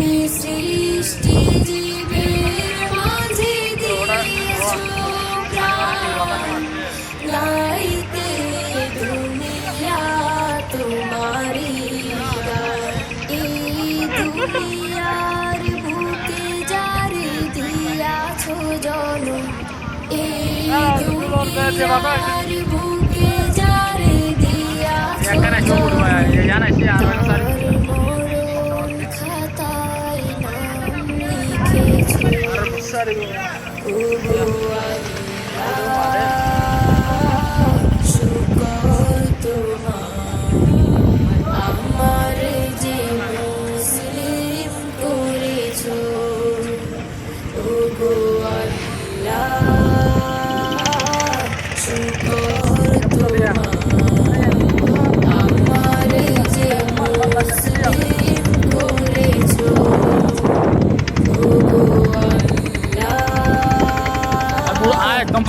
তুমি সৃষ্টি জীবের মাঝে দিয়েছ প্রাণ। গাইতে দুনিয়া তোমারি এই দুনিয়ার বুকে জারি দিয়াছো জনম এই দুনিয়ার বুকে জারি দিয়াছো জনম। মরণ Ooh, ooh, ooh,